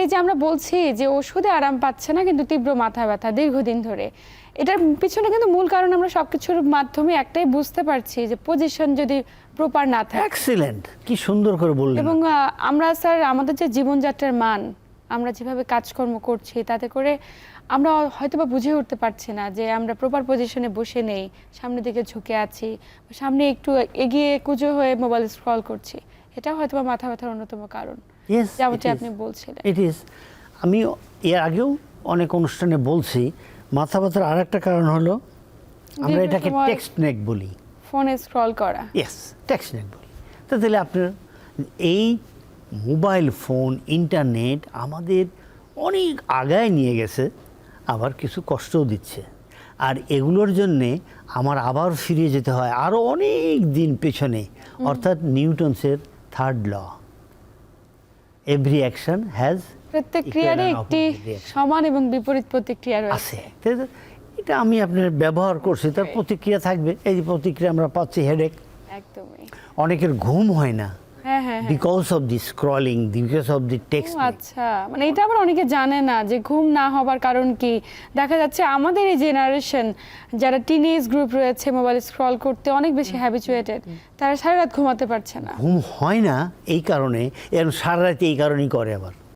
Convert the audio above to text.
এই যে আমরা বলছি যে ওষুধে আরাম পাচ্ছে না কিন্তু তীব্র মাথা ব্যথা দীর্ঘদিন ধরে। এটার পিছনে কিন্তু মূল কারণ আমরা সবকিছুর মাধ্যমে একটাই বুঝতে পারছি যে পজিশন যদি প্রপার না থাকে। এক্সিলেন্ট কি সুন্দর করে বললেন। এবং আমরা স্যার আমাদের যে জীবনযাত্রার মান আমরা যেভাবে কাজকর্ম করছি তাতে করে আমরা হয়তো বা বুঝে উঠতে পারছি না যে আমরা প্রপার পজিশনে বসে নেই সামনের দিকে ঝুঁকে আছি সামনে একটু এগিয়ে কুজো হয়ে মোবাইল স্ক্রল করছি। এটা হয়তো বা মাথা ব্যথার অন্যতম কারণ যেমনটি আপনি বলছিলেন। ইট ইজ আমি এর আগেও অনেক অনুষ্ঠানে বলছি মাথা ব্যথার আর একটা কারণ হলো আমরা এটাকে টেক্সট নেক বলি। ফোনে স্ক্রল করা। ইয়েস টেক্সট নেট বলি। তো তাহলে আপনার এই মোবাইল ফোন ইন্টারনেট আমাদের অনেক আগায় নিয়ে গেছে আবার কিছু কষ্টও দিচ্ছে। আর এগুলোর জন্যে আমার আবার ফিরে যেতে হয় আরও অনেক দিন পেছনে। অর্থাৎ নিউটনসের third law every action has প্রত্যেক ক্রিয়ারই একটি সমান এবং বিপরীত প্রতিক্রিয়া রয়েছে। আছে। এটা আমি আপনার ব্যবহার করছি তার প্রতিক্রিয়া থাকবে। এই যে প্রতিক্রিয়া আমরা পাচ্ছি হেডেক একদমই। অনেকের ঘুম হয় না। Because of the scrolling because of the text আচ্ছা। মানে এটা আবার অনেকে জানে না যে ঘুম না হবার কারণ কি? দেখা যাচ্ছে আমাদের এই জেনারেশন যারা টিনেজ গ্রুপ রয়েছে মোবাইল স্ক্রল করতে অনেক বেশি হ্যাবিচুয়েটেড তারা সারা রাত ঘুমাতে পারছে না। ঘুম হয় না এই কারণে এর সারা রাত এই কারণেই করে আবার।